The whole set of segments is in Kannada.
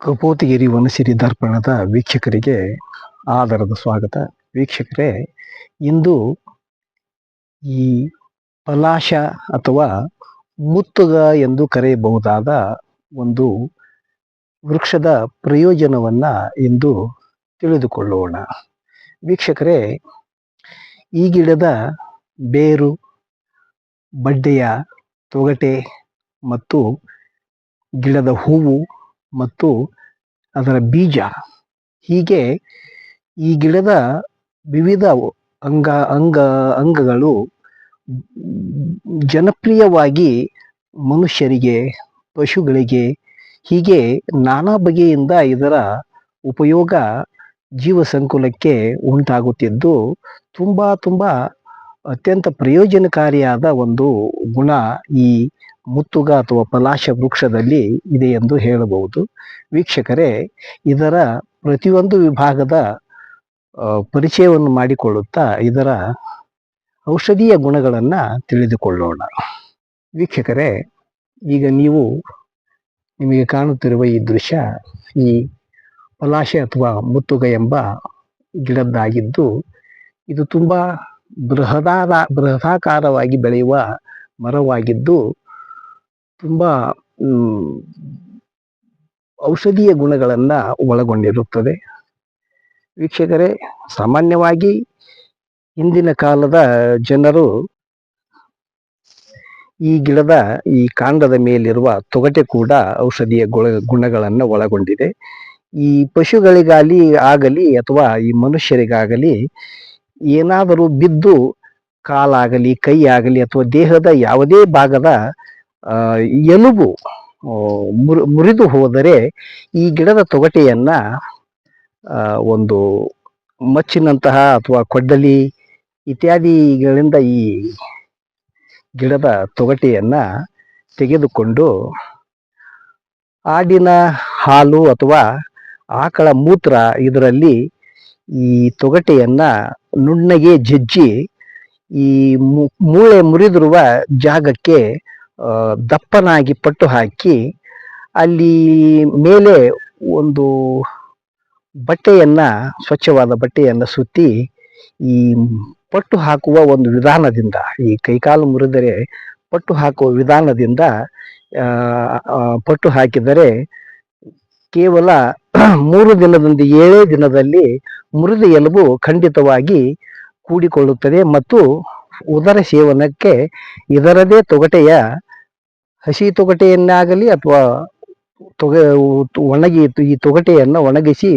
ಕಪೋತಿಗಿರಿ ವನಸಿರಿ ದರ್ಪಣದ ವೀಕ್ಷಕರಿಗೆ ಆದರದ ಸ್ವಾಗತ. ವೀಕ್ಷಕರೇ, ಇಂದು ಈ ಪಲಾಶ ಅಥವಾ ಮುತ್ತುಗ ಎಂದು ಕರೆಯಬಹುದಾದ ಒಂದು ವೃಕ್ಷದ ಪ್ರಯೋಜನವನ್ನ ಇಂದು ತಿಳಿದುಕೊಳ್ಳೋಣ. ವೀಕ್ಷಕರೇ, ಈ ಗಿಡದ ಬೇರು, ಬಡ್ಡೆಯ ತೊಗಟೆ ಮತ್ತು ಗಿಡದ ಹೂವು ಮತ್ತು ಅದರ ಬೀಜ. ಹೀಗೆ ಈ ಗಿಡದ ವಿವಿಧ ಅಂಗ ಅಂಗ, ಅಂಗಗಳು ಜನಪ್ರಿಯವಾಗಿ ಮನುಷ್ಯರಿಗೆ, ಪಶುಗಳಿಗೆ, ಹೀಗೆ ನಾನಾ ಬಗೆಯಿಂದ ಇದರ ಉಪಯೋಗ ಜೀವ ಸಂಕುಲಕ್ಕೆ ಉಂಟಾಗುತ್ತಿದ್ದು, ತುಂಬ ತುಂಬ ಅತ್ಯಂತ ಪ್ರಯೋಜನಕಾರಿಯಾದ ಒಂದು ಗುಣ ಈ ಮುತ್ತುಗ ಅಥವಾ ಪಲಾಶ ವೃಕ್ಷದಲ್ಲಿ ಇದೆ ಎಂದು ಹೇಳಬಹುದು. ವೀಕ್ಷಕರೇ, ಇದರ ಪ್ರತಿಯೊಂದು ವಿಭಾಗದ ಪರಿಚಯವನ್ನು ಮಾಡಿಕೊಳ್ಳುತ್ತಾ ಇದರ ಔಷಧೀಯ ಗುಣಗಳನ್ನು ತಿಳಿದುಕೊಳ್ಳೋಣ. ವೀಕ್ಷಕರೇ, ಈಗ ನೀವು ನಿಮಗೆ ಕಾಣುತ್ತಿರುವ ಈ ದೃಶ್ಯ ಈ ಪಲಾಶೆ ಅಥವಾ ಮುತ್ತುಗ ಎಂಬ ಗಿಡದ್ದಾಗಿದ್ದು, ಇದು ತುಂಬಾ ಬೃಹದಾದ, ಬೃಹದಾಕಾರವಾಗಿ ಬೆಳೆಯುವ ಮರವಾಗಿದ್ದು ತುಂಬಾ ಔಷಧೀಯ ಗುಣಗಳನ್ನ ಒಳಗೊಂಡಿರುತ್ತದೆ. ವೀಕ್ಷಕರೇ, ಸಾಮಾನ್ಯವಾಗಿ ಹಿಂದಿನ ಕಾಲದ ಜನರು ಈ ಗಿಡದ, ಈ ಕಾಂಡದ ಮೇಲಿರುವ ತೊಗಟೆ ಕೂಡ ಔಷಧೀಯ ಗುಣ ಗುಣಗಳನ್ನು ಒಳಗೊಂಡಿದೆ. ಈ ಪಶುಗಳಿಗಾಗಲಿ ಆಗಲಿ ಅಥವಾ ಈ ಮನುಷ್ಯರಿಗಾಗಲಿ ಏನಾದರೂ ಬಿದ್ದು ಕಾಲಾಗಲಿ ಕೈ ಆಗಲಿ ಅಥವಾ ದೇಹದ ಯಾವುದೇ ಭಾಗದ ಎಲುಬು ಮುರಿದು ಹೋದರೆ ಈ ಗಿಡದ ತೊಗಟೆಯನ್ನ ಒಂದು ಮಚ್ಚಿನಂತಹ ಅಥವಾ ಕೊಡ್ಡಲಿ ಇತ್ಯಾದಿಗಳಿಂದ ಈ ಗಿಡದ ತೊಗಟೆಯನ್ನ ತೆಗೆದುಕೊಂಡು ಆಡಿನ ಹಾಲು ಅಥವಾ ಆಕಳ ಮೂತ್ರ ಇದರಲ್ಲಿ ಈ ತೊಗಟೆಯನ್ನ ನುಣ್ಣಗೆ ಜಜ್ಜಿ ಈ ಮೂಳೆ ಮುರಿದಿರುವ ಜಾಗಕ್ಕೆ ದಪ್ಪನಾಗಿ ಪಟ್ಟು ಹಾಕಿ ಅಲ್ಲಿ ಮೇಲೆ ಒಂದು ಬಟ್ಟೆಯನ್ನ, ಸ್ವಚ್ಛವಾದ ಬಟ್ಟೆಯನ್ನ ಸುತ್ತಿ ಈ ಪಟ್ಟು ಹಾಕುವ ಒಂದು ವಿಧಾನದಿಂದ, ಈ ಕೈಕಾಲು ಮುರಿದರೆ ಪಟ್ಟು ಹಾಕುವ ವಿಧಾನದಿಂದ ಪಟ್ಟು ಹಾಕಿದರೆ ಕೇವಲ ಮೂರು ದಿನದಿಂದ ಏಳೇ ದಿನದಲ್ಲಿ ಮುರಿದ ಎಲುಬು ಖಂಡಿತವಾಗಿ ಕೂಡಿಕೊಳ್ಳುತ್ತದೆ ಮತ್ತು ಉದರ ಸೇವನಕ್ಕೆ ಇದರದೇ ತೊಗಟೆಯ ಹಸಿ ತೊಗಟೆಯನ್ನಾಗಲಿ ಅಥವಾ ತೊಗ ಒಣಗಿ, ಈ ತೊಗಟೆಯನ್ನ ಒಣಗಿಸಿ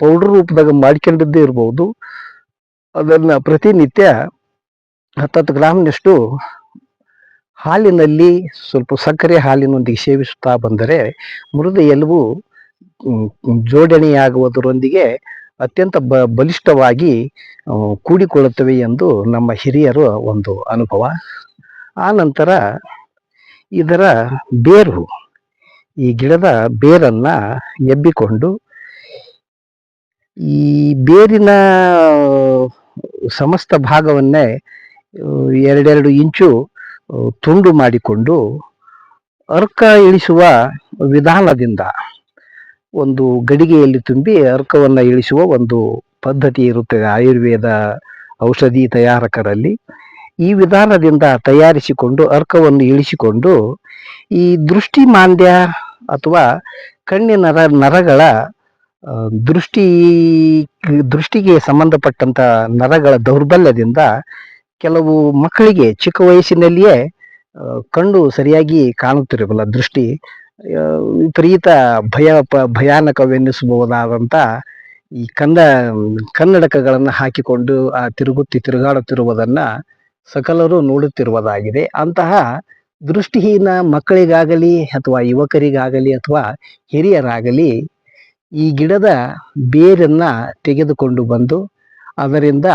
ಪೌಡರ್ ರೂಪದಾಗ ಮಾಡ್ಕೊಂಡಿದ್ದೇ ಇರಬಹುದು ಅದನ್ನ ಪ್ರತಿನಿತ್ಯ ಹತ್ತತ್ತು ಗ್ರಾಮ್ನಷ್ಟು ಹಾಲಿನಲ್ಲಿ ಸ್ವಲ್ಪ ಸಕ್ಕರೆ ಹಾಲಿನೊಂದಿಗೆ ಸೇವಿಸುತ್ತಾ ಬಂದರೆ ಮೃದು ಎಲುಬು ಜೋಡಣೆಯಾಗುವುದರೊಂದಿಗೆ ಅತ್ಯಂತ ಬ, ಬಲಿಷ್ಠವಾಗಿ ಕೂಡಿಕೊಳ್ಳುತ್ತವೆ ಎಂದು ನಮ್ಮ ಹಿರಿಯರು ಒಂದು ಅನುಭವ. ಆ ನಂತರ ಇದರ ಬೇರು, ಈ ಗಿಡದ ಬೇರನ್ನ ಎಬ್ಬಿಕೊಂಡು ಈ ಬೇರಿನ ಸಮಸ್ತ ಭಾಗವನ್ನೇ ಎರಡೆರಡು ಇಂಚು ತುಂಡು ಮಾಡಿಕೊಂಡು ಅರ್ಕ ಇಳಿಸುವ ವಿಧಾನದಿಂದ ಒಂದು ಗಡಿಗೆಯಲ್ಲಿ ತುಂಬಿ ಅರ್ಕವನ್ನು ಇಳಿಸುವ ಒಂದು ಪದ್ಧತಿ ಇರುತ್ತದೆ ಆಯುರ್ವೇದ ಔಷಧಿ ತಯಾರಕರಲ್ಲಿ. ಈ ವಿಧಾನದಿಂದ ತಯಾರಿಸಿಕೊಂಡು, ಅರ್ಕವನ್ನು ಇಳಿಸಿಕೊಂಡು, ಈ ದೃಷ್ಟಿ ಮಾಂದ್ಯ ಅಥವಾ ಕಣ್ಣಿನ ನರ, ನರಗಳ ದೃಷ್ಟಿ, ದೃಷ್ಟಿಗೆ ಸಂಬಂಧಪಟ್ಟಂತ ನರಗಳ ದೌರ್ಬಲ್ಯದಿಂದ ಕೆಲವು ಮಕ್ಕಳಿಗೆ ಚಿಕ್ಕ ವಯಸ್ಸಿನಲ್ಲಿಯೇ ಕಣ್ಣು ಸರಿಯಾಗಿ ಕಾಣುತ್ತಿರಬಲ್ಲ ದೃಷ್ಟಿ ವಿಪರೀತ ಭಯ ಭಯಾನಕವೆನ್ನಿಸಬಹುದಾದಂತ ಈ ಕನ್ನ ಕನ್ನಡಕಗಳನ್ನು ಹಾಕಿಕೊಂಡು, ಆ, ತಿರುಗುತ್ತಿ, ತಿರುಗಾಡುತ್ತಿರುವುದನ್ನ ಸಕಲರು ನೋಡುತ್ತಿರುವುದಾಗಿದೆ. ಅಂತಹ ದೃಷ್ಟಿಹೀನ ಮಕ್ಕಳಿಗಾಗಲಿ ಅಥವಾ ಯುವಕರಿಗಾಗಲಿ ಅಥವಾ ಹಿರಿಯರಾಗಲಿ ಈ ಗಿಡದ ಬೇರನ್ನು ತೆಗೆದುಕೊಂಡು ಬಂದು ಅದರಿಂದ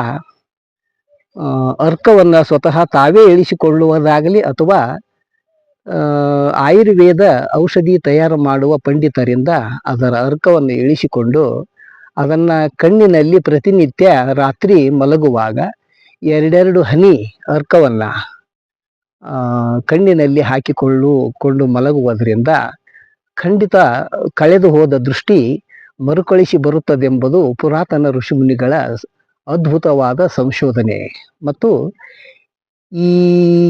ಅರ್ಕವನ್ನು ಸ್ವತಃ ತಾವೇ ಇಳಿಸಿಕೊಳ್ಳುವುದಾಗಲಿ ಅಥವಾ ಆಯುರ್ವೇದ ಔಷಧಿ ತಯಾರು ಮಾಡುವ ಪಂಡಿತರಿಂದ ಅದರ ಅರ್ಕವನ್ನು ಇಳಿಸಿಕೊಂಡು ಅದನ್ನ ಕಣ್ಣಿನಲ್ಲಿ ಪ್ರತಿನಿತ್ಯ ರಾತ್ರಿ ಮಲಗುವಾಗ ಎರಡೆರಡು ಹನಿ ಅರ್ಕವನ್ನ ಕಣ್ಣಿನಲ್ಲಿ ಹಾಕಿಕೊಳ್ಳು, ಕೊಂಡು ಮಲಗುವುದರಿಂದ ಖಂಡಿತ ಕಳೆದು ಹೋದ ದೃಷ್ಟಿ ಮರುಕಳಿಸಿ ಬರುತ್ತದೆಂಬುದು ಪುರಾತನ ಋಷಿಮುನಿಗಳ ಅದ್ಭುತವಾದ ಸಂಶೋಧನೆ. ಮತ್ತು ಈ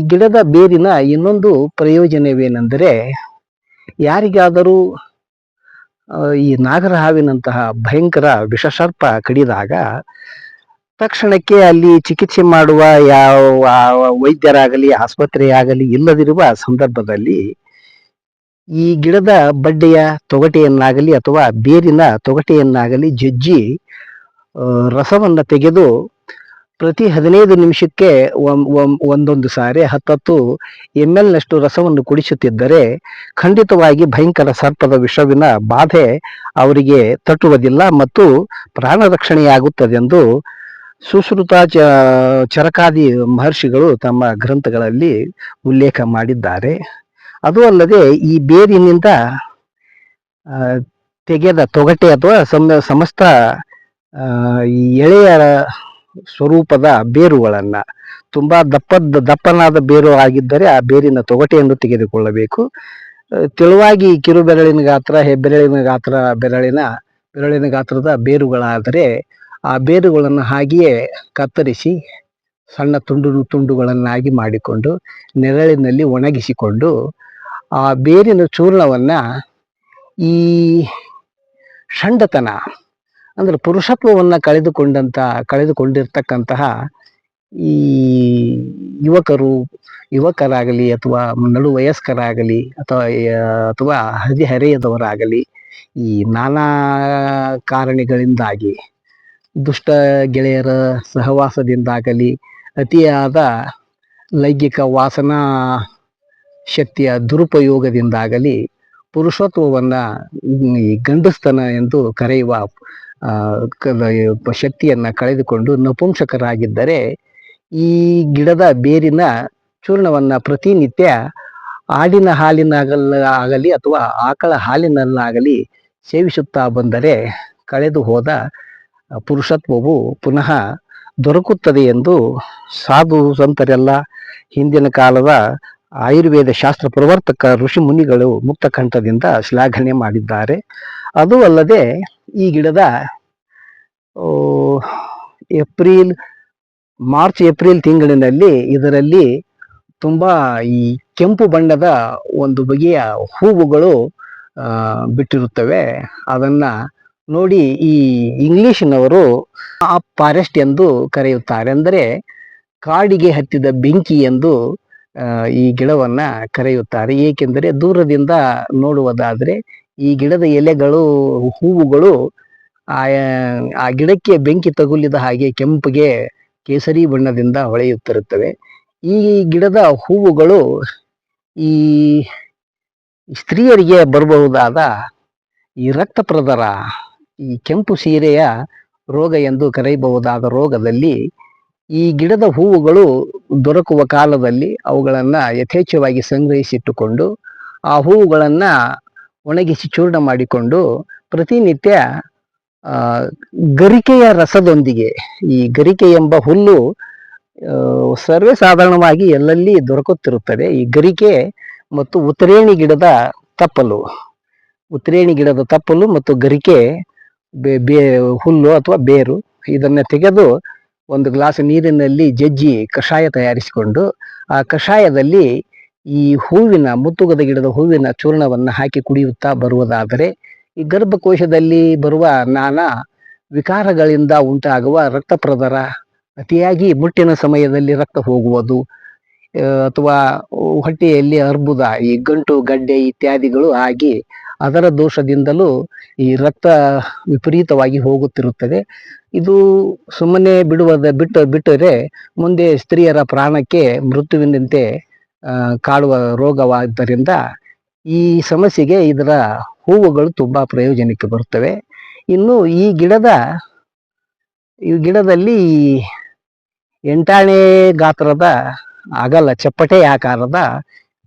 ಗಿಡದ ಬೇರಿನ ಇನ್ನೊಂದು ಪ್ರಯೋಜನವೇನೆಂದರೆ, ಯಾರಿಗಾದರೂ ಈ ನಾಗರ ಹಾವಿನಂತಹ ಭಯಂಕರ ವಿಷಸರ್ಪ ಕಡಿದಾಗ ತಕ್ಷಣಕ್ಕೆ ಅಲ್ಲಿ ಚಿಕಿತ್ಸೆ ಮಾಡುವ ಯಾವ ವೈದ್ಯರಾಗಲಿ, ಆಸ್ಪತ್ರೆಯಾಗಲಿ ಇಲ್ಲದಿರುವ ಸಂದರ್ಭದಲ್ಲಿ ಈ ಗಿಡದ ಬಡ್ಡೆಯ ತೊಗಟೆಯನ್ನಾಗಲಿ ಅಥವಾ ಬೇರಿನ ತೊಗಟೆಯನ್ನಾಗಲಿ ಜಜ್ಜಿ ರಸವನ್ನು ತೆಗೆದು ಪ್ರತಿ ಹದಿನೈದು ನಿಮಿಷಕ್ಕೆ ಒಂದೊಂದು ಸಾರಿ ಹತ್ತತ್ತು ಎಂ ಎಲ್ ನಷ್ಟು ರಸವನ್ನು ಕುಡಿಸುತ್ತಿದ್ದರೆ ಖಂಡಿತವಾಗಿ ಭಯಂಕರ ಸರ್ಪದ ವಿಷವಿನ ಬಾಧೆ ಅವರಿಗೆ ತಟ್ಟುವುದಿಲ್ಲ ಮತ್ತು ಪ್ರಾಣ ರಕ್ಷಣೆಯಾಗುತ್ತದೆಂದು ಸುಶ್ರುತ ಚ ಚರಕಾದಿ ಮಹರ್ಷಿಗಳು ತಮ್ಮ ಗ್ರಂಥಗಳಲ್ಲಿ ಉಲ್ಲೇಖ ಮಾಡಿದ್ದಾರೆ. ಅದು ಅಲ್ಲದೆ ಈ ಬೇರಿನಿಂದ ತೆಗೆದ ತೊಗಟೆ ಅಥವಾ ಸಮ, ಸಮಸ್ತ ಎಳೆಯ ಸ್ವರೂಪದ ಬೇರುಗಳನ್ನ, ತುಂಬಾ ದಪ್ಪದ, ದಪ್ಪನಾದ ಬೇರು ಆಗಿದ್ದರೆ ಆ ಬೇರಿನ ತೊಗಟೆಯನ್ನು ತೆಗೆದುಕೊಳ್ಳಬೇಕು. ತೆಳುವಾಗಿ ಕಿರು ಬೆರಳಿನ ಗಾತ್ರ, ಹೆಬ್ಬೆರಳಿನ ಗಾತ್ರ, ಬೆರಳಿನ ಬೆರಳಿನ ಗಾತ್ರದ ಬೇರುಗಳಾದರೆ ಆ ಬೇರುಗಳನ್ನು ಹಾಗೆಯೇ ಕತ್ತರಿಸಿ ಸಣ್ಣ ತುಂಡು ತುಂಡುಗಳನ್ನಾಗಿ ಮಾಡಿಕೊಂಡು ನೆರಳಿನಲ್ಲಿ ಒಣಗಿಸಿಕೊಂಡು ಆ ಬೇರಿನ ಚೂರ್ಣವನ್ನು ಈ ಷಂಡತನ ಅಂದರೆ ಪುರುಷತ್ವವನ್ನು ಕಳೆದುಕೊಂಡಂತ ಕಳೆದುಕೊಂಡಿರ್ತಕ್ಕಂತಹ ಈ ಯುವಕರು, ಯುವಕರಾಗಲಿ ಅಥವಾ ನಡು ವಯಸ್ಕರಾಗಲಿ ಅಥವಾ ಅಥವಾ ಹದಿಹರೆಯದವರಾಗಲಿ ಈ ನಾನಾ ಕಾರಣಗಳಿಂದಾಗಿ ದುಷ್ಟ ಗೆಳೆಯರ ಸಹವಾಸದಿಂದಾಗಲಿ, ಅತಿಯಾದ ಲೈಂಗಿಕ ವಾಸನಾ ಶಕ್ತಿಯ ದುರುಪಯೋಗದಿಂದಾಗಲಿ ಪುರುಷತ್ವವನ್ನ ಈ ಗಂಡಸ್ತನ ಎಂದು ಕರೆಯುವ ಶಕ್ತಿಯನ್ನ ಕಳೆದುಕೊಂಡು ನಪುಂಸಕರಾಗಿದ್ದರೆ ಈ ಗಿಡದ ಬೇರಿನ ಚೂರ್ಣವನ್ನ ಪ್ರತಿನಿತ್ಯ ಆಡಿನ ಹಾಲಿನಾಗಲ್ಲ ಆಗಲಿ ಅಥವಾ ಆಕಳ ಹಾಲಿನಲ್ಲಾಗಲಿ ಸೇವಿಸುತ್ತಾ ಬಂದರೆ ಕಳೆದು ಹೋದ ಪುರುಷತ್ವವು ಪುನಃ ದೊರಕುತ್ತದೆ ಎಂದು ಸಾಧು ಸಂತರೆಲ್ಲ ಹಿಂದಿನ ಕಾಲದ ಆಯುರ್ವೇದ ಶಾಸ್ತ್ರ ಪ್ರವರ್ತಕ ಋಷಿ ಮುನಿಗಳು ಮುಕ್ತ ಕಂಠದಿಂದ ಶ್ಲಾಘನೆ ಮಾಡಿದ್ದಾರೆ. ಅದು ಅಲ್ಲದೆ ಈ ಗಿಡದ ಏಪ್ರಿಲ್, ಮಾರ್ಚ್, ಏಪ್ರಿಲ್ ತಿಂಗಳಿನಲ್ಲಿ ಇದರಲ್ಲಿ ತುಂಬಾ ಈ ಕೆಂಪು ಬಣ್ಣದ ಒಂದು ಬಗೆಯ ಹೂವುಗಳು ಬಿಟ್ಟಿರುತ್ತವೆ. ಅದನ್ನ ನೋಡಿ ಈ ಇಂಗ್ಲಿಷ್ನವರು ಆ ಫಾರೆಸ್ಟ್ ಎಂದು ಕರೆಯುತ್ತಾರೆ. ಅಂದರೆ ಕಾಡಿಗೆ ಹತ್ತಿದ ಬೆಂಕಿ ಎಂದು ಈ ಗಿಡವನ್ನ ಕರೆಯುತ್ತಾರೆ. ಏಕೆಂದರೆ ದೂರದಿಂದ ನೋಡುವುದಾದರೆ ಈ ಗಿಡದ ಎಲೆಗಳು, ಹೂವುಗಳು, ಆ ಆ ಗಿಡಕ್ಕೆ ಬೆಂಕಿ ತಗುಲಿದ ಹಾಗೆ ಕೆಂಪಿಗೆ ಕೇಸರಿ ಬಣ್ಣದಿಂದ ಹೊಳೆಯುತ್ತಿರುತ್ತವೆ. ಈ ಗಿಡದ ಹೂವುಗಳು ಈ ಸ್ತ್ರೀಯರಿಗೆ ಬರಬಹುದಾದ ಈ ರಕ್ತ ಪ್ರದರ ಈ ಕೆಂಪು ಸೀರೆಯ ರೋಗ ಎಂದು ಕರೆಯಬಹುದಾದ ರೋಗದಲ್ಲಿ ಈ ಗಿಡದ ಹೂವುಗಳು ದೊರಕುವ ಕಾಲದಲ್ಲಿ ಅವುಗಳನ್ನು ಯಥೇಚ್ಛವಾಗಿ ಸಂಗ್ರಹಿಸಿಟ್ಟುಕೊಂಡು ಆ ಹೂವುಗಳನ್ನು ಒಣಗಿಸಿ ಚೂರ್ಣ ಮಾಡಿಕೊಂಡು ಪ್ರತಿನಿತ್ಯ ಗರಿಕೆಯ ರಸದೊಂದಿಗೆ, ಈ ಗರಿಕೆ ಎಂಬ ಹುಲ್ಲು ಸರ್ವೇ ಸಾಧಾರಣವಾಗಿ ಎಲ್ಲೆಲ್ಲಿ ದೊರಕುತ್ತಿರುತ್ತದೆ? ಈ ಗರಿಕೆ ಮತ್ತು ಉತ್ತರೇಣಿ ಗಿಡದ ತಪ್ಪಲು, ಉತ್ತರೇಣಿ ಗಿಡದ ತಪ್ಪಲು ಮತ್ತು ಗರಿಕೆ ಬೇ ಬೇ, ಹುಲ್ಲು ಅಥವಾ ಬೇರು ಇದನ್ನ ತೆಗೆದು ಒಂದು ಗ್ಲಾಸ್ ನೀರಿನಲ್ಲಿ ಜಜ್ಜಿ ಕಷಾಯ ತಯಾರಿಸಿಕೊಂಡು ಆ ಕಷಾಯದಲ್ಲಿ ಈ ಹೂವಿನ, ಮುತ್ತುಗದ ಗಿಡದ ಹೂವಿನ ಚೂರ್ಣವನ್ನು ಹಾಕಿ ಕುಡಿಯುತ್ತಾ ಬರುವುದಾದರೆ ಈ ಗರ್ಭಕೋಶದಲ್ಲಿ ಬರುವ ನಾನಾ ವಿಕಾರಗಳಿಂದ ಉಂಟಾಗುವ ರಕ್ತ ಪ್ರದರ ಅತಿಯಾಗಿ ಮುಟ್ಟಿನ ಸಮಯದಲ್ಲಿ ರಕ್ತ ಹೋಗುವುದು ಅಥವಾ ಹೊಟ್ಟೆಯಲ್ಲಿ ಅರ್ಬುದ ಈ ಗಂಟು, ಗಡ್ಡೆ ಇತ್ಯಾದಿಗಳು ಆಗಿ ಅದರ ದೋಷದಿಂದಲೂ ಈ ರಕ್ತ ವಿಪರೀತವಾಗಿ ಹೋಗುತ್ತಿರುತ್ತದೆ. ಇದು ಸುಮ್ಮನೆ ಬಿಡುವುದ ಬಿಟ್ಟು ಬಿಟ್ಟರೆ ಮುಂದೆ ಸ್ತ್ರೀಯರ ಪ್ರಾಣಕ್ಕೆ ಮೃತ್ಯುವಿನಂತೆ ಕಾಡುವ ರೋಗವಾದ್ದರಿಂದ ಈ ಸಮಸ್ಯೆಗೆ ಇದರ ಹೂವುಗಳು ತುಂಬ ಪ್ರಯೋಜನಕ್ಕೆ ಬರುತ್ತವೆ. ಇನ್ನು ಈ ಗಿಡದ, ಈ ಗಿಡದಲ್ಲಿ ಎಂಟಾಣೆ ಗಾತ್ರದ ಅಗಲ, ಚಪ್ಪಟೆ ಆಕಾರದ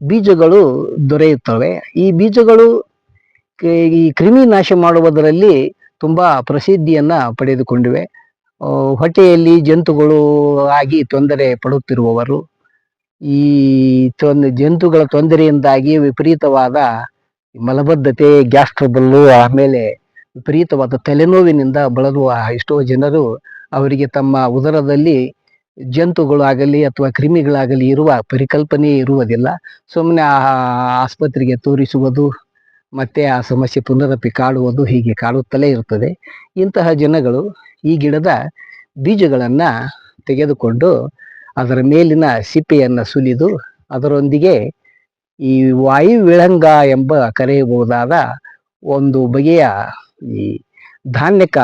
ಬೀಜಗಳು ದೊರೆಯುತ್ತವೆ. ಈ ಬೀಜಗಳು ಈ ಕ್ರಿಮಿ ನಾಶ ಮಾಡುವುದರಲ್ಲಿ ತುಂಬಾ ಪ್ರಸಿದ್ಧಿಯನ್ನ ಪಡೆದುಕೊಂಡಿವೆ. ಹೊಟ್ಟೆಯಲ್ಲಿ ಜಂತುಗಳು ಆಗಿ ತೊಂದರೆ ಪಡುತ್ತಿರುವವರು, ಈ ತೊಂದ, ಜಂತುಗಳ ತೊಂದರೆಯಿಂದಾಗಿ ವಿಪರೀತವಾದ ಮಲಬದ್ಧತೆ ಗ್ಯಾಸ್ಟ್ರಬಲ್ಲು ಆಮೇಲೆ ವಿಪರೀತವಾದ ತಲೆನೋವಿನಿಂದ ಬಳಲುವ ಎಷ್ಟೋ ಜನರು ಅವರಿಗೆ ತಮ್ಮ ಉದರದಲ್ಲಿ ಜಂತುಗಳಾಗಲಿ ಅಥವಾ ಕ್ರಿಮಿಗಳಾಗಲಿ ಇರುವ ಪರಿಕಲ್ಪನೆ ಇರುವುದಿಲ್ಲ. ಸುಮ್ಮನೆ ಆಸ್ಪತ್ರೆಗೆ ತೋರಿಸುವುದು ಮತ್ತೆ ಆ ಸಮಸ್ಯೆ ಪುನರಪಿ ಕಾಡುವುದು ಹೀಗೆ ಕಾಡುತ್ತಲೇ ಇರುತ್ತದೆ. ಇಂತಹ ಜನಗಳು ಈ ಗಿಡದ ಬೀಜಗಳನ್ನು ತೆಗೆದುಕೊಂಡು ಅದರ ಮೇಲಿನ ಸಿಪ್ಪೆಯನ್ನು ಸುಲಿದು ಅದರೊಂದಿಗೆ ಈ ವಾಯು ವಿಳಂಗ ಎಂಬ ಕರೆಯಬಹುದಾದ ಒಂದು ಬಗೆಯ ಈ ಧಾನ್ಯಕ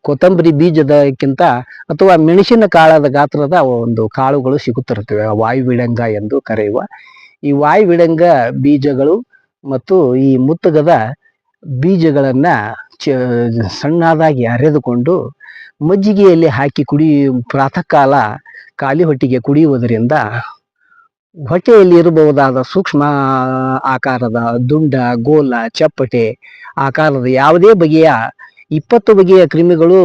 ಕೊತ್ತಂಬರಿ ಬೀಜದಕ್ಕಿಂತ ಅಥವಾ ಮೆಣಸಿನ ಕಾಳದ ಗಾತ್ರದ ಒಂದು ಕಾಳುಗಳು ಸಿಗುತ್ತಿರುತ್ತವೆ. ವಾಯು ವಿಳಂಗ ಎಂದು ಕರೆಯುವ ಈ ವಾಯು ವಿಳಂಗ ಬೀಜಗಳು ಮತ್ತು ಈ ಮುತ್ತಗದ ಬೀಜಗಳನ್ನು ಚ, ಸಣ್ಣದಾಗಿ ಅರೆದುಕೊಂಡು ಮಜ್ಜಿಗೆಯಲ್ಲಿ ಹಾಕಿ ಕುಡಿ ಪ್ರಾತಃ ಕಾಲ ಖಾಲಿ ಹೊಟ್ಟೆಗೆ ಕುಡಿಯುವುದರಿಂದ ಹೊಟ್ಟೆಯಲ್ಲಿ ಇರಬಹುದಾದ ಸೂಕ್ಷ್ಮ ಆಕಾರದ ದುಂಡ, ಗೋಲ, ಚಪ್ಪಟೆ ಆಕಾರದ ಯಾವುದೇ ಬಗೆಯ ಇಪ್ಪತ್ತು ಬಗೆಯ ಕ್ರಿಮಿಗಳು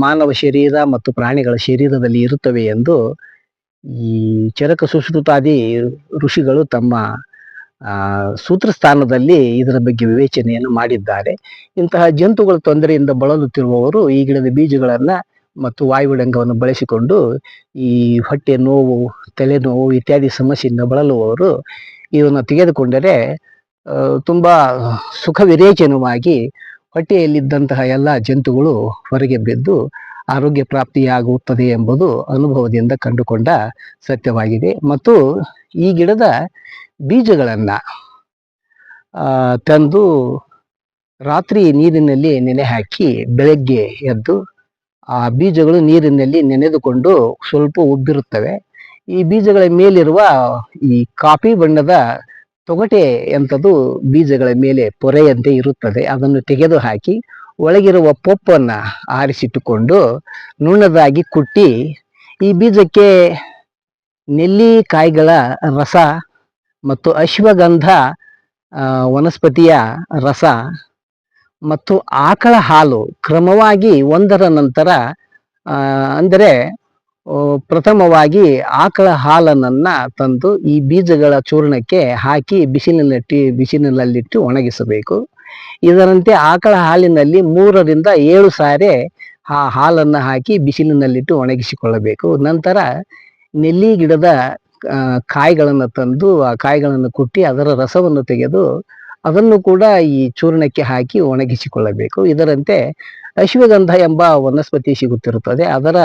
ಮಾನವ ಶರೀರ ಮತ್ತು ಪ್ರಾಣಿಗಳ ಶರೀರದಲ್ಲಿ ಇರುತ್ತವೆ ಎಂದು ಈ ಚರಕ ಸುಶ್ರುತಾದಿ ಋಷಿಗಳು ತಮ್ಮ ಆ, ಸೂತ್ರಸ್ಥಾನದಲ್ಲಿ ಇದರ ಬಗ್ಗೆ ವಿವೇಚನೆಯನ್ನು ಮಾಡಿದ್ದಾರೆ. ಇಂತಹ ಜಂತುಗಳ ತೊಂದರೆಯಿಂದ ಬಳಲುತ್ತಿರುವವರು ಈ ಗಿಡದ ಬೀಜಗಳನ್ನ ಮತ್ತು ವಾಯುವಿಡಂಗವನ್ನು ಬಳಸಿಕೊಂಡು ಈ ಹೊಟ್ಟೆ ನೋವು ತಲೆನೋವು ಇತ್ಯಾದಿ ಸಮಸ್ಯೆಯಿಂದ ಬಳಲುವವರು ಇದನ್ನು ತೆಗೆದುಕೊಂಡರೆ ತುಂಬಾ ಸುಖ ವಿರೇಚನವಾಗಿ ಹೊಟ್ಟೆಯಲ್ಲಿದ್ದಂತಹ ಎಲ್ಲ ಜಂತುಗಳು ಹೊರಗೆ ಬಿದ್ದು ಆರೋಗ್ಯ ಪ್ರಾಪ್ತಿಯಾಗುತ್ತದೆ ಎಂಬುದು ಅನುಭವದಿಂದ ಕಂಡುಕೊಂಡ ಸತ್ಯವಾಗಿದೆ. ಮತ್ತು ಈ ಗಿಡದ ಬೀಜಗಳನ್ನು ತಂದು ರಾತ್ರಿ ನೀರಿನಲ್ಲಿ ನೆನೆ ಹಾಕಿ ಬೆಳಗ್ಗೆ ಎದ್ದು ಆ ಬೀಜಗಳು ನೀರಿನಲ್ಲಿ ನೆನೆದುಕೊಂಡು ಸ್ವಲ್ಪ ಉಬ್ಬಿರುತ್ತವೆ. ಈ ಬೀಜಗಳ ಮೇಲಿರುವ ಈ ಕಾಫಿ ಬಣ್ಣದ ತೊಗಟೆ ಎಂಥದ್ದು ಬೀಜಗಳ ಮೇಲೆ ಪೊರೆಯಂತೆ ಇರುತ್ತದೆ. ಅದನ್ನು ತೆಗೆದು ಹಾಕಿ ಒಳಗಿರುವ ಪೊಪ್ಪನ್ನು ಆರಿಸಿಟ್ಟುಕೊಂಡು ನುಣ್ಣದಾಗಿ ಕುಟ್ಟಿ ಈ ಬೀಜಕ್ಕೆ ನೆಲ್ಲಿಕಾಯಿಗಳ ರಸ ಮತ್ತು ಅಶ್ವಗಂಧ ವನಸ್ಪತಿಯ ರಸ ಮತ್ತು ಆಕಳ ಹಾಲು ಕ್ರಮವಾಗಿ ಒಂದರ ನಂತರ ಅಂದರೆ ಪ್ರಥಮವಾಗಿ ಆಕಳ ಹಾಲನ್ನ ತಂದು ಈ ಬೀಜಗಳ ಚೂರ್ಣಕ್ಕೆ ಹಾಕಿ ಬಿಸಿಲಿನಲ್ಲಿಟ್ಟು ಬಿಸಿಲಿನಲ್ಲಿಟ್ಟು ಒಣಗಿಸಬೇಕು. ಇದರಂತೆ ಆಕಳ ಹಾಲಿನಲ್ಲಿ ಮೂರರಿಂದ ಏಳು ಸಾರಿ ಆ ಹಾಲನ್ನು ಹಾಕಿ ಬಿಸಿಲಿನಲ್ಲಿಟ್ಟು ಒಣಗಿಸಿಕೊಳ್ಳಬೇಕು. ನಂತರ ನೆಲ್ಲಿ ಗಿಡದ ಕಾಯಿಗಳನ್ನು ತಂದು ಆ ಕಾಯಿಗಳನ್ನು ಕುಟ್ಟಿ ಅದರ ರಸವನ್ನು ತೆಗೆದು ಅದನ್ನು ಕೂಡ ಈ ಚೂರ್ಣಕ್ಕೆ ಹಾಕಿ ಒಣಗಿಸಿಕೊಳ್ಳಬೇಕು. ಇದರಂತೆ ಅಶ್ವಗಂಧ ಎಂಬ ವನಸ್ಪತಿ ಸಿಗುತ್ತಿರುತ್ತದೆ. ಅದರ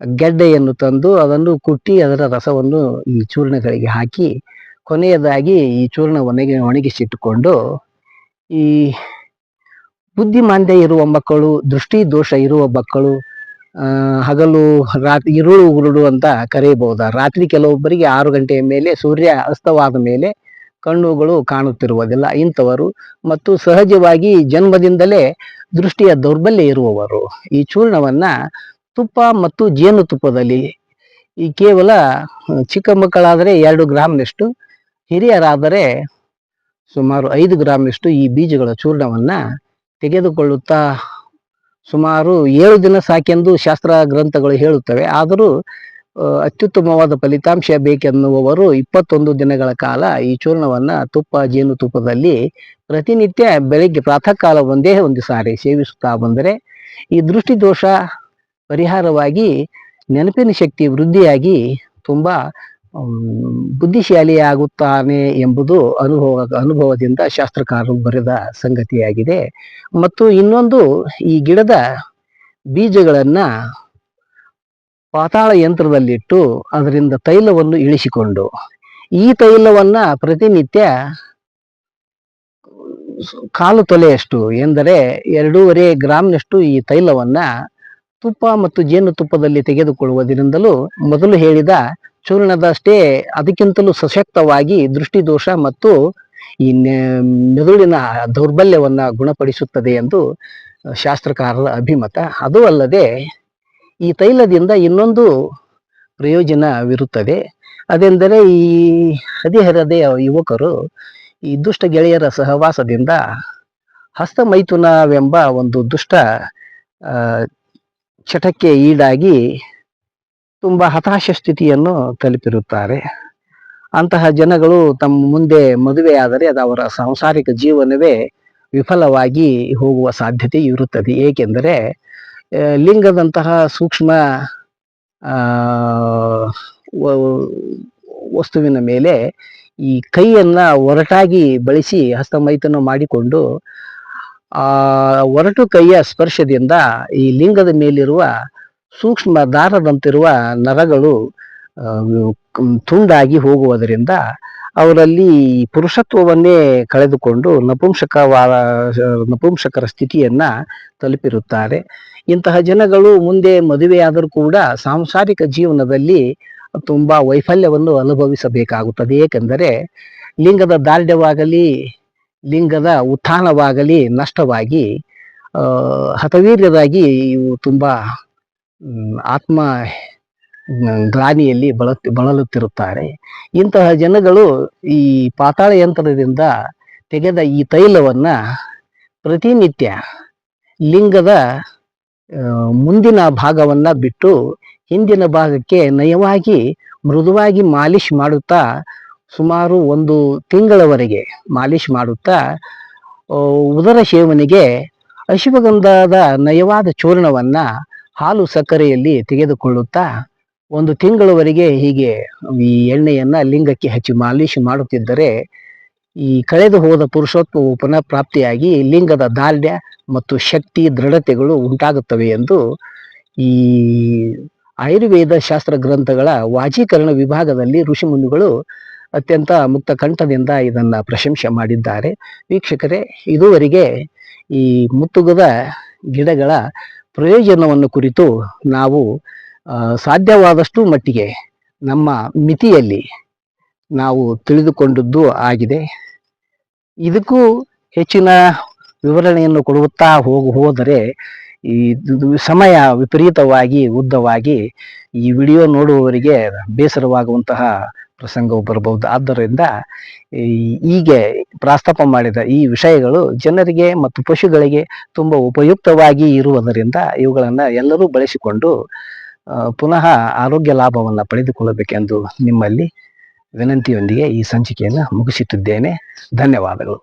ಗೆಡ್ಡೆಯನ್ನು ತಂದು ಅದನ್ನು ಕುಟ್ಟಿ ಅದರ ರಸವನ್ನು ಈ ಚೂರ್ಣಗಳಿಗೆ ಹಾಕಿ ಕೊನೆಯದಾಗಿ ಈ ಚೂರ್ಣ ಒಣಗಿ ಒಣಗಿಸಿಟ್ಟುಕೊಂಡು ಈ ಬುದ್ಧಿಮಾಂದ್ಯ ಇರುವ ಮಕ್ಕಳು ದೃಷ್ಟಿ ದೋಷ ಇರುವ ಮಕ್ಕಳು ಹಗಲು ರಾತ್ರಿ ಇರುಳು ಉರುಳು ಅಂತ ಕರೆಯಬಹುದ. ರಾತ್ರಿ ಕೆಲವೊಬ್ಬರಿಗೆ ಆರು ಗಂಟೆಯ ಮೇಲೆ ಸೂರ್ಯ ಅಸ್ತವಾದ ಮೇಲೆ ಕಣ್ಣುಗಳು ಕಾಣುತ್ತಿರುವುದಿಲ್ಲ. ಇಂಥವರು ಮತ್ತು ಸಹಜವಾಗಿ ಜನ್ಮದಿಂದಲೇ ದೃಷ್ಟಿಯ ದೌರ್ಬಲ್ಯ ಇರುವವರು. ಈ ಚೂರ್ಣವನ್ನ ತುಪ್ಪ ಮತ್ತು ಜೇನುತುಪ್ಪದಲ್ಲಿ ಈ ಕೇವಲ ಚಿಕ್ಕ ಮಕ್ಕಳಾದರೆ ಎರಡು ಗ್ರಾಮ್ನಷ್ಟು, ಹಿರಿಯರಾದರೆ ಸುಮಾರು ಐದು ಗ್ರಾಮ್ನಷ್ಟು ಈ ಬೀಜಗಳ ಚೂರ್ಣವನ್ನ ತೆಗೆದುಕೊಳ್ಳುತ್ತಾ ಸುಮಾರು ಏಳು ದಿನ ಸಾಕೆಂದು ಶಾಸ್ತ್ರ ಗ್ರಂಥಗಳು ಹೇಳುತ್ತವೆ. ಆದರೂ ಅತ್ಯುತ್ತಮವಾದ ಫಲಿತಾಂಶ ಬೇಕೆನ್ನುವವರು ಇಪ್ಪತ್ತೊಂದು ದಿನಗಳ ಕಾಲ ಈ ಚೂರ್ಣವನ್ನು ತುಪ್ಪ ಜೇನುತುಪ್ಪದಲ್ಲಿ ಪ್ರತಿನಿತ್ಯ ಬೆಳಿಗ್ಗೆ ಪ್ರಾತಃ ಕಾಲ ಒಂದೇ ಒಂದು ಸಾರಿ ಸೇವಿಸುತ್ತಾ ಬಂದರೆ ಈ ದೃಷ್ಟಿ ದೋಷ ಪರಿಹಾರವಾಗಿ ನೆನಪಿನ ಶಕ್ತಿ ವೃದ್ಧಿಯಾಗಿ ತುಂಬಾ ಬುದ್ಧಿಶಾಲಿಯಾಗುತ್ತಾನೆ ಎಂಬುದು ಅನುಭವ, ಅನುಭವದಿಂದ ಶಾಸ್ತ್ರಕಾರರು ಬರೆದ ಸಂಗತಿಯಾಗಿದೆ. ಮತ್ತು ಇನ್ನೊಂದು, ಈ ಗಿಡದ ಬೀಜಗಳನ್ನ ಪಾತಾಳ ಯಂತ್ರದಲ್ಲಿಟ್ಟು ಅದರಿಂದ ತೈಲವನ್ನು ಇಳಿಸಿಕೊಂಡು, ಈ ತೈಲವನ್ನ ಪ್ರತಿನಿತ್ಯ ಕಾಲು ತೊಲೆಯಷ್ಟು, ಎಂದರೆ ಎರಡೂವರೆ ಗ್ರಾಮ್ನಷ್ಟು ಈ ತೈಲವನ್ನ ತುಪ್ಪ ಮತ್ತು ಜೇನುತುಪ್ಪದಲ್ಲಿ ತೆಗೆದುಕೊಳ್ಳುವುದರಿಂದಲೂ ಮೊದಲು ಹೇಳಿದ ಚೂರ್ಣದಷ್ಟೇ ಅದಕ್ಕಿಂತಲೂ ಸಶಕ್ತವಾಗಿ ದೃಷ್ಟಿದೋಷ ಮತ್ತು ಈ ಮೆದುಳಿನ ದೌರ್ಬಲ್ಯವನ್ನು ಗುಣಪಡಿಸುತ್ತದೆ ಎಂದು ಶಾಸ್ತ್ರಕಾರರ ಅಭಿಮತ. ಅದು ಅಲ್ಲದೆ ಈ ತೈಲದಿಂದ ಇನ್ನೊಂದು ಪ್ರಯೋಜನವಿರುತ್ತದೆ ಅದೆಂದರೆ ಈ ಹದಿಹರೆಯ ಯುವಕರು ಈ ದುಷ್ಟ ಗೆಳೆಯರ ಸಹವಾಸದಿಂದ ಹಸ್ತಮೈಥುನವೆಂಬ ಒಂದು ದುಷ್ಟ ಚಟಕ್ಕೆ ಈಡಾಗಿ ತುಂಬ ಹತಾಶ ಸ್ಥಿತಿಯನ್ನು ತಲುಪಿರುತ್ತಾರೆ. ಅಂತಹ ಜನಗಳು ತಮ್ಮ ಮುಂದೆ ಮದುವೆಯಾದರೆ ಅದು ಅವರ ಸಾಂಸಾರಿಕ ಜೀವನವೇ ವಿಫಲವಾಗಿ ಹೋಗುವ ಸಾಧ್ಯತೆ ಇರುತ್ತದೆ. ಏಕೆಂದರೆ ಲಿಂಗದಂತಹ ಸೂಕ್ಷ್ಮ ವಸ್ತುವಿನ ಮೇಲೆ ಈ ಕೈಯನ್ನ ಒರಟಾಗಿ ಬಳಸಿ ಹಸ್ತಮೈತನ ಮಾಡಿಕೊಂಡು, ಆ, ಒರಟು ಕೈಯ ಸ್ಪರ್ಶದಿಂದ ಈ ಲಿಂಗದ ಮೇಲಿರುವ ಸೂಕ್ಷ್ಮ ದಾರದಂತಿರುವ ನರಗಳು ತುಂಡಾಗಿ ಹೋಗುವುದರಿಂದ ಅವರಲ್ಲಿ ಪುರುಷತ್ವವನ್ನೇ ಕಳೆದುಕೊಂಡು ನಪುಂಸಕವಾದ, ನಪುಂಸಕರ ಸ್ಥಿತಿಯನ್ನ ತಲುಪಿರುತ್ತಾರೆ. ಇಂತಹ ಜನಗಳು ಮುಂದೆ ಮದುವೆಯಾದರೂ ಕೂಡ ಸಾಂಸಾರಿಕ ಜೀವನದಲ್ಲಿ ತುಂಬಾ ವೈಫಲ್ಯವನ್ನು ಅನುಭವಿಸಬೇಕಾಗುತ್ತದೆ. ಏಕೆಂದರೆ ಲಿಂಗದ ದಾರ್ಢ್ಯವಾಗಲಿ, ಲಿಂಗದ ಉತ್ಥಾನವಾಗಲಿ, ನಷ್ಟವಾಗಿ ಹತವೀರ್ಯದಾಗಿ ಇವು ತುಂಬಾ ಆತ್ಮ ಗ್ಲಾನಿಯಲ್ಲಿ ಬಳ ಬಳಲುತ್ತಿರುತ್ತಾರೆ. ಇಂತಹ ಜನಗಳು ಈ ಪಾತಾಳ ಯಂತ್ರದಿಂದ ತೆಗೆದ ಈ ತೈಲವನ್ನ ಪ್ರತಿನಿತ್ಯ ಲಿಂಗದ ಮುಂದಿನ ಭಾಗವನ್ನ ಬಿಟ್ಟು ಹಿಂದಿನ ಭಾಗಕ್ಕೆ ನಯವಾಗಿ, ಮೃದುವಾಗಿ ಮಾಲಿಶ್ ಮಾಡುತ್ತಾ ಸುಮಾರು ಒಂದು ತಿಂಗಳವರೆಗೆ ಮಾಲಿಶ್ ಮಾಡುತ್ತಾ ಉದರ ಸೇವನೆಗೆ ಅಶ್ವಗಂಧದ ನಯವಾದ ಚೂರ್ಣವನ್ನ ಹಾಲು ಸಕ್ಕರೆಯಲ್ಲಿ ತೆಗೆದುಕೊಳ್ಳುತ್ತಾ ಒಂದು ತಿಂಗಳವರೆಗೆ ಹೀಗೆ ಈ ಎಣ್ಣೆಯನ್ನು ಲಿಂಗಕ್ಕೆ ಹಚ್ಚಿ ಮಾಲಿಶ್ ಮಾಡುತ್ತಿದ್ದರೆ ಈ ಕಳೆದು ಹೋದ ಪುರುಷತ್ವವು ಪುನಃ ಪ್ರಾಪ್ತಿಯಾಗಿ ಲಿಂಗದ ದಾರ್ಢ್ಯ ಮತ್ತು ಶಕ್ತಿ ದೃಢತೆಗಳು ಉಂಟಾಗುತ್ತವೆ ಎಂದು ಈ ಆಯುರ್ವೇದ ಶಾಸ್ತ್ರ ಗ್ರಂಥಗಳ ವಾಜೀಕರಣ ವಿಭಾಗದಲ್ಲಿ ಋಷಿಮುನಿಗಳು ಅತ್ಯಂತ ಮುಕ್ತ ಕಂಠದಿಂದ ಇದನ್ನು ಪ್ರಶಂಸೆ ಮಾಡಿದ್ದಾರೆ. ವೀಕ್ಷಕರೇ, ಇದುವರೆಗೆ ಈ ಮುತ್ತುಗದ ಗಿಡಗಳ ಪ್ರಯೋಜನವನ್ನು ಕುರಿತು ನಾವು ಸಾಧ್ಯವಾದಷ್ಟು ಮಟ್ಟಿಗೆ ನಮ್ಮ ಮಿತಿಯಲ್ಲಿ ನಾವು ತಿಳಿದುಕೊಂಡದ್ದು ಆಗಿದೆ. ಇದಕ್ಕೂ ಹೆಚ್ಚಿನ ವಿವರಣೆಯನ್ನು ಕೊಡುತ್ತಾ ಹೋಗ, ಹೋದರೆ ಈ ಸಮಯ ವಿಪರೀತವಾಗಿ ಉದ್ದವಾಗಿ ಈ ವಿಡಿಯೋ ನೋಡುವವರಿಗೆ ಬೇಸರವಾಗುವಂತಹ ಪ್ರಸಂಗವು ಬರಬಹುದು. ಆದ್ದರಿಂದ ಹೀಗೆ ಪ್ರಸ್ತಾಪ ಮಾಡಿದ ಈ ವಿಷಯಗಳು ಜನರಿಗೆ ಮತ್ತು ಪಶುಗಳಿಗೆ ತುಂಬ ಉಪಯುಕ್ತವಾಗಿ ಇರುವುದರಿಂದ ಇವುಗಳನ್ನು ಎಲ್ಲರೂ ಬಳಸಿಕೊಂಡು ಪುನಃ ಆರೋಗ್ಯ ಲಾಭವನ್ನು ಪಡೆದುಕೊಳ್ಳಬೇಕೆಂದು ನಿಮ್ಮಲ್ಲಿ ವಿನಂತಿಯೊಂದಿಗೆ ಈ ಸಂಚಿಕೆಯನ್ನು ಮುಗಿಸುತ್ತಿದ್ದೇನೆ ಧನ್ಯವಾದಗಳು.